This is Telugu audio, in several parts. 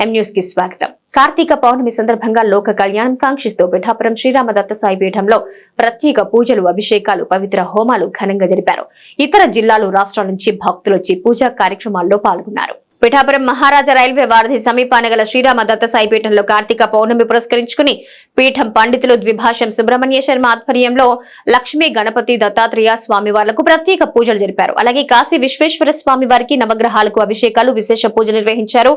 ఎం న్యూస్కి స్వాగతం. కార్తీక పౌర్ణమి సందర్భంగా లోక కళ్యాణం కాంక్షిస్తూ పిఠాపురం శ్రీరామ దత్తసాయి పీఠంలో ప్రత్యేక పూజలు అభిషేకాలు పవిత్ర హోమాలు ఘనంగా జరిపారు. ఇతర జిల్లాలు రాష్ట్రాల నుంచి భక్తులు వచ్చి పూజా కార్యక్రమాల్లో పాల్గొన్నారు. పిఠాపురం మహారాజా రైల్వే వారధి సమీపాన గల శ్రీరామ దత్తసాయి పీఠంలో కార్తీక పౌర్ణమి పురస్కరించుకుని పీఠం పండితులు ద్విభాషం సుబ్రహ్మణ్య శర్మ ఆధ్వర్యంలో లక్ష్మీ గణపతి దత్తాత్రేయ స్వామి వార్లకు ప్రత్యేక పూజలు జరిపారు. అలాగే కాశీ విశ్వేశ్వర స్వామి వారికి నవగ్రహాలకు అభిషేకాలు విశేష పూజలు నిర్వహించారు.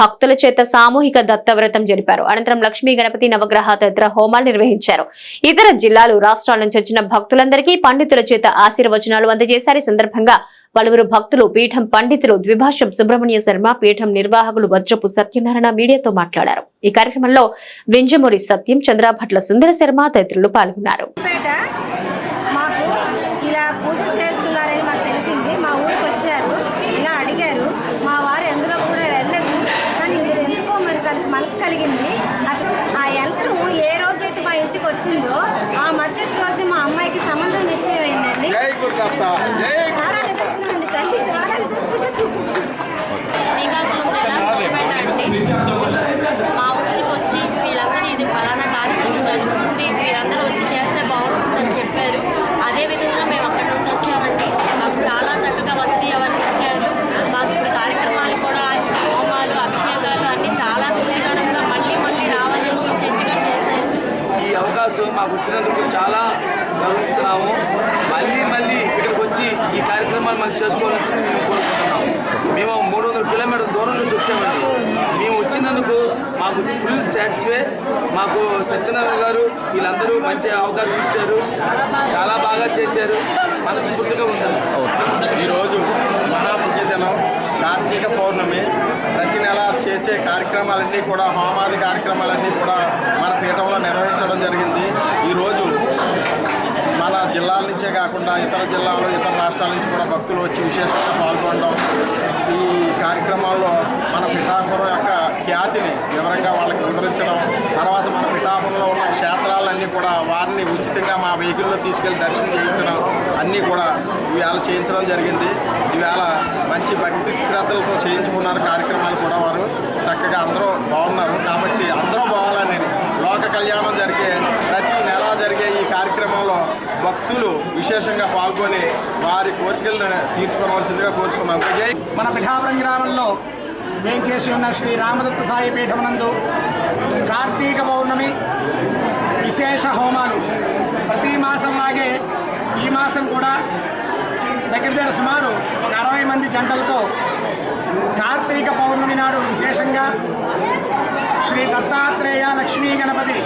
భక్తుల చేత సామూహిక దత్తవ్రతం జరిపారు. అనంతరం లక్ష్మీ గణపతి నవగ్రహ తదితర హోమాలు నిర్వహించారు. ఇతర జిల్లాలు రాష్ట్రాల నుంచి వచ్చిన భక్తులందరికీ పండితుల చేత ఆశీర్వచనాలు అందజేశారు. ఈ సందర్భంగా పలువురు భక్తులు పీఠం పండితులు ద్విభాషం సుబ్రహ్మణ్య శర్మ పీఠం నిర్వాహకులు వజ్రపు సత్యనారాయణ మీడియాతో మాట్లాడారు. ఈ కార్యక్రమంలో వింజమూరి సత్యం చంద్రభట్ల సుందర శర్మ తదితరులు పాల్గొన్నారు పేట మాకు ఇలా పూజలు చేస్తున్నారని మాకు తెలిసింది మా ఊరికి వచ్చారు ఇలా అడిగారు మా వారు ఎందులో కూడా వెళ్ళరు కానీ మీరు ఎందుకో మరి దానికి మనసు కలిగింది అది ఆ యంత్రం ఏ రోజైతే మా ఇంటికి వచ్చిందో ఆ మరుసటి రోజు మా అమ్మాయికి సంబంధం నిశ్చయమైందండి జై గురుదత్త జై చాలా నిదర్శనం అండి తల్లి చాలా నిదర్శనంగా చూపించింది శ్రీకాకుళం జిల్లా సోమపేట అండి మా ఊరికి వచ్చి వీళ్ళందరూ ఇది ఫలానా కార్యక్రమం జరుగుతుంది మీరందరూ వచ్చి చేస్తే బాగుంటుందని చెప్పారు అదేవిధంగా మేము అక్కడ నుండి వచ్చామండి మాకు చాలా చక్కగా వసతి అవన్నీ ఇచ్చారు మాకు ఇప్పుడు కార్యక్రమాలు కూడా హోమాలు అభిషేకాలు అన్నీ చాలా తృప్తికరంగా మళ్ళీ మళ్ళీ రావాలనిపించేట్టుగా చేశారు మాకు వచ్చినందుకు చాలా గర్విస్తున్నాము. మళ్ళీ మళ్ళీ ఇక్కడికి వచ్చి ఈ కార్యక్రమాలు మనం చేసుకోవాల్సింది మేము కోరుకుంటున్నాము. మేము మూడు వందల కిలోమీటర్ల దూరం నుంచి వచ్చామండి. మేము వచ్చినందుకు మాకు ఫుల్ సాటిస్ఫై. మాకు సత్యనారాయణ గారు వీళ్ళందరూ మంచి అవకాశం ఇచ్చారు. చాలా బాగా చేశారు. మనస్ఫూర్తిగా ఉందండి. ఈరోజు మహా దినం కార్తీక పౌర్ణమి ప్రతి చేసే కార్యక్రమాలన్నీ కూడా హోమాది కార్యక్రమాలన్నీ కూడా మన పీఠంలో నిర్వహించడం జరిగింది. ఈరోజు మన జిల్లాల నుంచే కాకుండా ఇతర జిల్లాలు ఇతర రాష్ట్రాల నుంచి కూడా భక్తులు వచ్చి విశేషంగా పాల్గొనడం ఈ కార్యక్రమాల్లో మన పిఠాపురం యొక్క ఖ్యాతిని వివరంగా వాళ్ళకి వివరించడం తర్వాత మన పిఠాపురంలో ఉన్న క్షేత్రాలన్నీ కూడా వారిని ఉచితంగా మా వెహికల్లో తీసుకెళ్ళి దర్శనం చేయించడం అన్నీ కూడా ఇవాళ చేయించడం జరిగింది. ఈవేళ మంచి భక్తి శ్రద్ధలతో చేయించుకున్నారు కార్యక్రమాలు కూడా వారు. చక్కగా అందరూ బాగున్నారు. కాబట్టి అందరూ బాగాలని లోక కళ్యాణం జరిగే ప్రతి నెల జరిగే ఈ కార్యక్రమంలో భక్తులు విశేషంగా పాల్గొని వారి కోరికలను తీర్చుకోవాల్సిందిగా కోరుతున్నాం. జై మన పిఠాపురం గ్రామంలో మేము చేసి ఉన్న శ్రీ రామదత్త సాయి పీఠం నందు కార్తీక పౌర్ణమి విశేష హోమాలు. ప్రతి మాసంలాగే ఈ మాసం కూడా దగ్గర దగ్గర సుమారు ఒక అరవై మంది జంటలతో కార్తీక పౌర్ణమి నాడు విశేషంగా శ్రీ దత్తాత్రేయ లక్ష్మీ గణపతి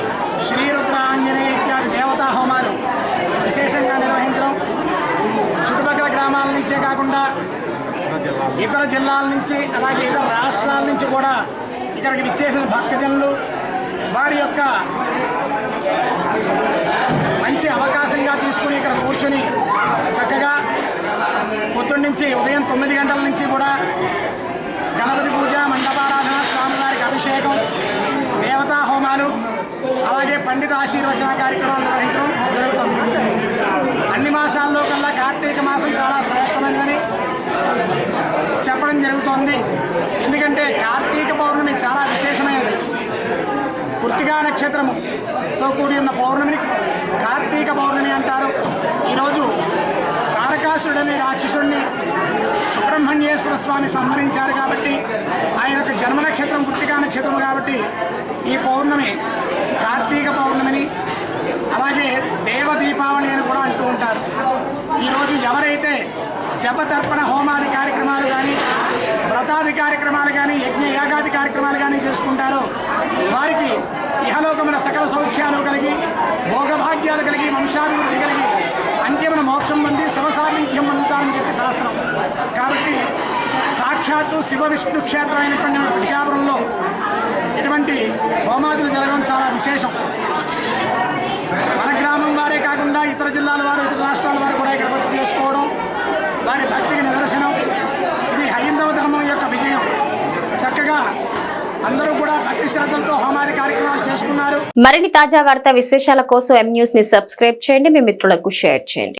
శ్రీరుద్ర ఆంజనేయ ఇత్యాది దేవతా హోమాలు విశేషంగా నిర్వహించడం. చుట్టుపక్కల గ్రామాల నుంచే కాకుండా ఇతర జిల్లాల నుంచి అలాగే ఇతర రాష్ట్రాల నుంచి కూడా ఇక్కడికి విచ్చేసిన భక్తజనులు వారి యొక్క మంచి అవకాశంగా తీసుకుని ఇక్కడ కూర్చొని చక్కగా పొద్దున్న నుంచి ఉదయం తొమ్మిది గంటల నుంచి కూడా గణపతి పూజ మండపారాధన స్వామివారికి అభిషేకం దేవతా హోమాలు అలాగే పండిత ఆశీర్వచన కార్యక్రమాలు నిర్వహించడం జరుగుతుంది. అన్ని మాసాల్లో కల్లా కార్తీక మాసం చాలా శ్రేష్టమైనదని చెప్పడం జరుగుతోంది. ఎందుకంటే కార్తీక పౌర్ణమి చాలా విశేషమైనది. కృతికా నక్షత్రముతో కూడి ఉన్న పౌర్ణమిని కార్తీక పౌర్ణమి అంటారు. ఈరోజు తారకాసురుడనే రాక్షసుడిని సుబ్రహ్మణ్యేశ్వర స్వామి సంహరించారు కాబట్టి ఆయన యొక్క జన్మ నక్షత్రం కృతికా నక్షత్రం కాబట్టి ఈ పౌర్ణమి కార్తీక పౌర్ణమిని అలాగే దేవ దీపావళి అని కూడా అంటూ ఉంటారు. ఈరోజు ఎవరైతే జపతర్పణ హోమాది కార్యక్రమాలు కానీ వ్రతాది కార్యక్రమాలు కానీ యజ్ఞ యాగాది కార్యక్రమాలు కానీ చేసుకుంటారో వారికి ఇహలోకమైన సకల సౌఖ్యాలు కలిగి భోగభాగ్యాలు కలిగి వంశాభివృద్ధి కలిగి అంత్యమైన మోక్షం పొంది శివసాన్నిధ్యం పొందుతారని చెప్పి శాస్త్రం. కాబట్టి సాక్షాత్తు శివ విష్ణు క్షేత్రం అయినటువంటి మన పిఠాపురంలో ఇటువంటి హోమాదులు జరగడం చాలా విశేషం. మన గ్రామం వారే కాకుండా ఇతర జిల్లాల వారు ఇతర రాష్ట్రాల వారు కూడా ఇక్కడికి వచ్చి చేసుకోవడం వారి భక్తికి నిదర్శనం. ఇది హైందవ ధర్మం యొక్క విజయం. చక్కగా అందరూ కూడా భక్తి శ్రద్ధలతో హోమాది కార్యక్రమాలు చేసుకున్నారు. మరిన్ని తాజా వార్తా విశేషాల కోసం ఎం న్యూస్ని సబ్స్క్రైబ్ చేయండి. మీ మిత్రులకు షేర్ చేయండి.